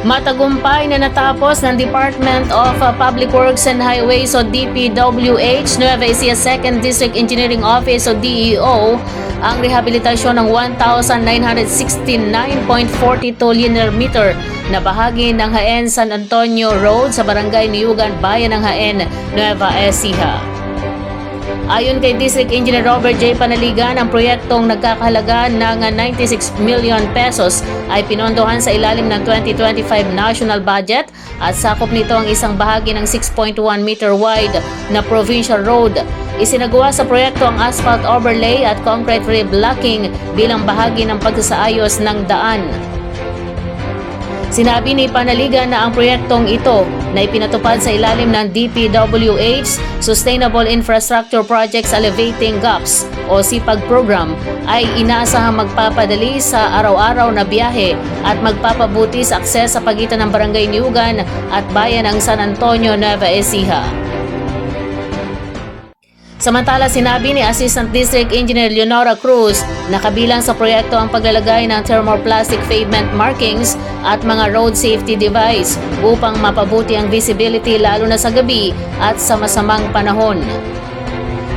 Matagumpay na natapos ng Department of Public Works and Highways o DPWH Nueva Ecija 2nd District Engineering Office o DEO ang rehabilitasyon ng 1,969.42 linear meter na bahagi ng Haen San Antonio Road sa Barangay Niyugan, Bayan ng Haen, Nueva Ecija. Ayon kay District Engineer Robert J. Panaligan, ang proyektong nagkakahalaga ng 96 million pesos ay pinondohan sa ilalim ng 2025 national budget at sakop nito ang isang bahagi ng 6.1 meter wide na provincial road. Isinagawa sa proyekto ang asphalt overlay at concrete reblocking bilang bahagi ng pagsasaayos ng daan. Sinabi ni Panaligan na ang proyektong ito na ipinatupad sa ilalim ng DPWH Sustainable Infrastructure Projects Elevating Gaps o SIPAG program ay inaasahang magpapadali sa araw-araw na biyahe at magpapabuti sa akses sa pagitan ng Barangay Niugan at Bayan ng San Antonio, Nueva Ecija. Samantala sinabi ni Assistant District Engineer Leonora Cruz na kabilang sa proyekto ang paglalagay ng thermoplastic pavement markings at mga road safety device upang mapabuti ang visibility lalo na sa gabi at sa masamang panahon.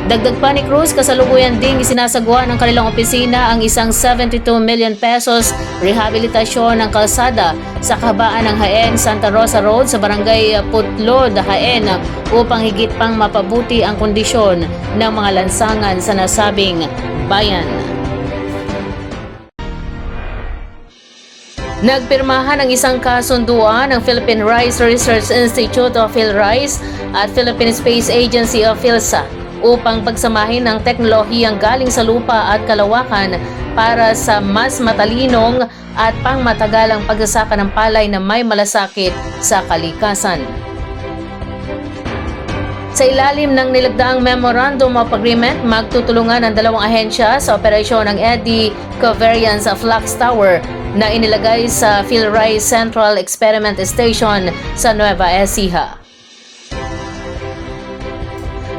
Dagdag pa ni Cruz, kasalukuyan ding isinasagawa ng kanilang opisina ang isang 72 million pesos rehabilitasyon ng kalsada sa kahabaan ng Haen Santa Rosa Road sa barangay Putlod, Haen upang higit pang mapabuti ang kondisyon ng mga lansangan sa nasabing bayan. Nagpirmahan ang isang kasunduan ng Philippine Rice Research Institute of PhilRice at Philippine Space Agency of PhilSA upang pagsamahin ang teknolohiyang galing sa lupa at kalawakan para sa mas matalinong at pangmatagalang pagsasaka ng palay na may malasakit sa kalikasan. Sa ilalim ng nilagdaang Memorandum of Agreement, magtutulungan ang dalawang ahensya sa operasyon ng Eddie Covariance Flux Tower na inilagay sa PhilRice Central Experiment Station sa Nueva Ecija.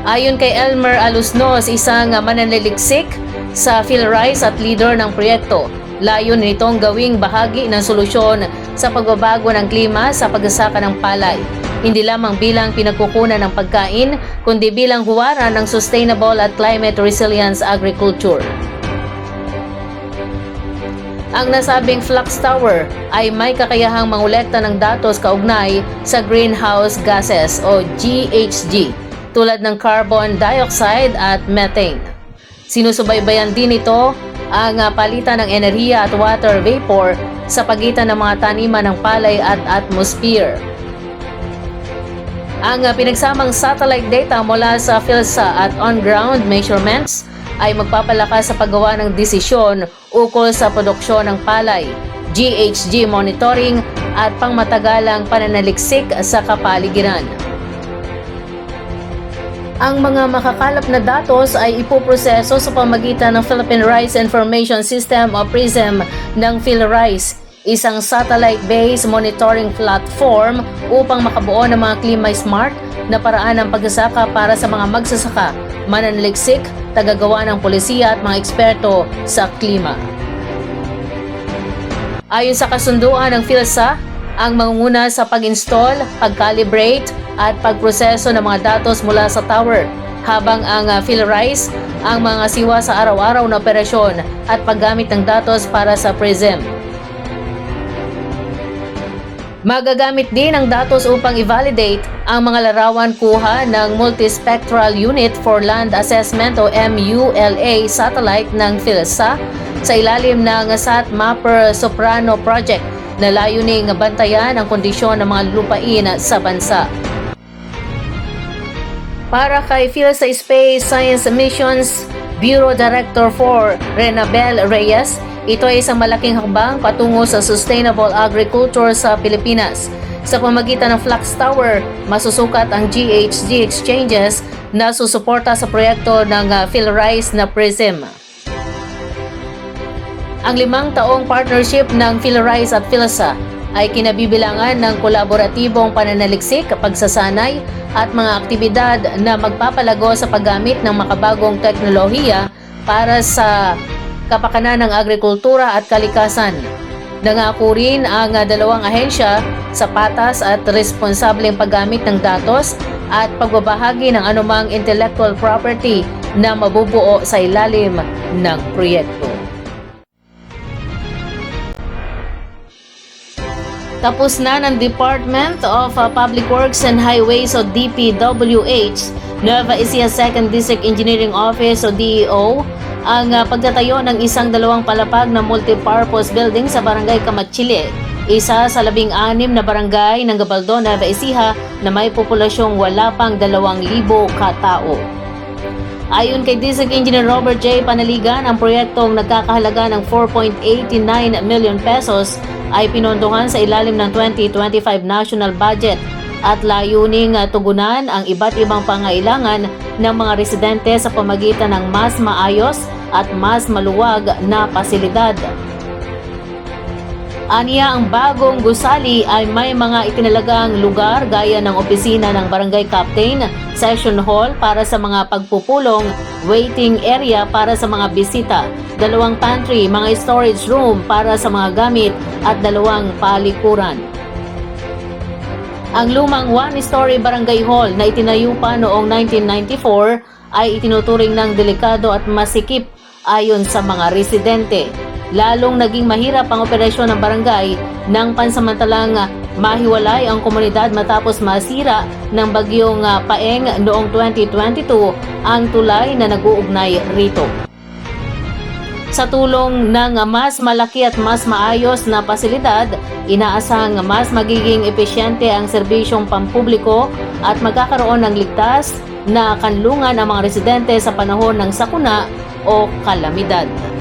Ayon kay Elmer Alusnos, isang mananaliksik sa PhilRice at leader ng proyekto, layon nitong gawing bahagi ng solusyon sa pagbabago ng klima sa pagsasaka ng palay. Hindi lamang bilang pinagkukunan ng pagkain, kundi bilang huwaran ng sustainable at climate resilience agriculture. Ang nasabing Flux Tower ay may kakayahang mangolekta ng datos kaugnay sa greenhouse gases o GHG tulad ng carbon dioxide at methane. Sinusubaybayan din ito ang ah, palitan ng enerhiya at water vapor sa pagitan ng mga taniman ng palay at atmosphere. Ang ah, pinagsamang satellite data mula sa PhilSA at on-ground measurements ay magpapalakas sa paggawa ng desisyon ukol sa produksyon ng palay, GHG monitoring at pangmatagalang pananaliksik sa kapaligiran. Ang mga makakalap na datos ay ipoproseso sa pamagitan ng Philippine Rice Information System o PRISM ng PhilRice, isang satellite-based monitoring platform upang makabuo ng mga klima-smart na paraan ng pagsasaka para sa mga magsasaka, mananaliksik, tagagawa ng polisiya at mga eksperto sa klima. Ayon sa kasunduan ng PhilSA, ang mangunguna sa pag-install, pag-calibrate at pagproseso ng mga datos mula sa tower, habang ang uh, PhilRice ang mga siwa sa araw-araw na operasyon at paggamit ng datos para sa PRISM. Magagamit din ang datos upang i-validate ang mga larawan kuha ng Multispectral Unit for Land Assessment o MULA satellite ng PhilSA sa ilalim ng SatMapper Soprano Project na layuning bantayan ang kondisyon ng mga lupain sa bansa. Para kay PhilSA Space Science Missions Bureau Director for Renabel Reyes, ito ay isang malaking hakbang patungo sa sustainable agriculture sa Pilipinas. Sa pamagitan ng Flux Tower, masusukat ang GHG exchanges na susuporta sa proyekto ng uh, PhilRice na PRISM. Ang limang taong partnership ng PhilRice at PhilSA ay kinabibilangan ng kolaboratibong pananaliksik, pagsasanay at mga aktibidad na magpapalago sa paggamit ng makabagong teknolohiya para sa kapakanan ng agrikultura at kalikasan. Nangako rin ang dalawang ahensya sa patas at responsableng paggamit ng datos at pagbabahagi ng anumang intellectual property na mabubuo sa ilalim ng proyekto. Tapos na ng Department of uh, Public Works and Highways o DPWH, Nueva Ecija 2nd District Engineering Office o DEO, ang uh, pagtatayo ng isang dalawang palapag na multipurpose building sa Barangay Kamatsili, isa sa labing anim na barangay ng Gabaldon, Nueva Ecija na may populasyong wala pang dalawang libo katao. Ayon kay District Engineer Robert J. Panaligan, ang proyektong nagkakahalaga ng 4.89 million pesos ay pinondohan sa ilalim ng 2025 national budget at layuning uh, tugunan ang iba't ibang pangailangan ng mga residente sa pamagitan ng mas maayos at mas maluwag na pasilidad. Aniya ang bagong gusali ay may mga itinalagang lugar gaya ng opisina ng barangay captain, session hall para sa mga pagpupulong, waiting area para sa mga bisita, dalawang pantry, mga storage room para sa mga gamit at dalawang palikuran. Ang lumang one-story barangay hall na itinayo pa noong 1994 ay itinuturing ng delikado at masikip ayon sa mga residente. Lalong naging mahirap ang operasyon ng barangay nang pansamantalang ah, mahiwalay ang komunidad matapos masira ng bagyong ah, Paeng noong 2022 ang tulay na nag-uugnay rito. Sa tulong ng mas malaki at mas maayos na pasilidad, inaasahang mas magiging epesyente ang serbisyong pampubliko at magkakaroon ng ligtas na kanlungan ang mga residente sa panahon ng sakuna o kalamidad.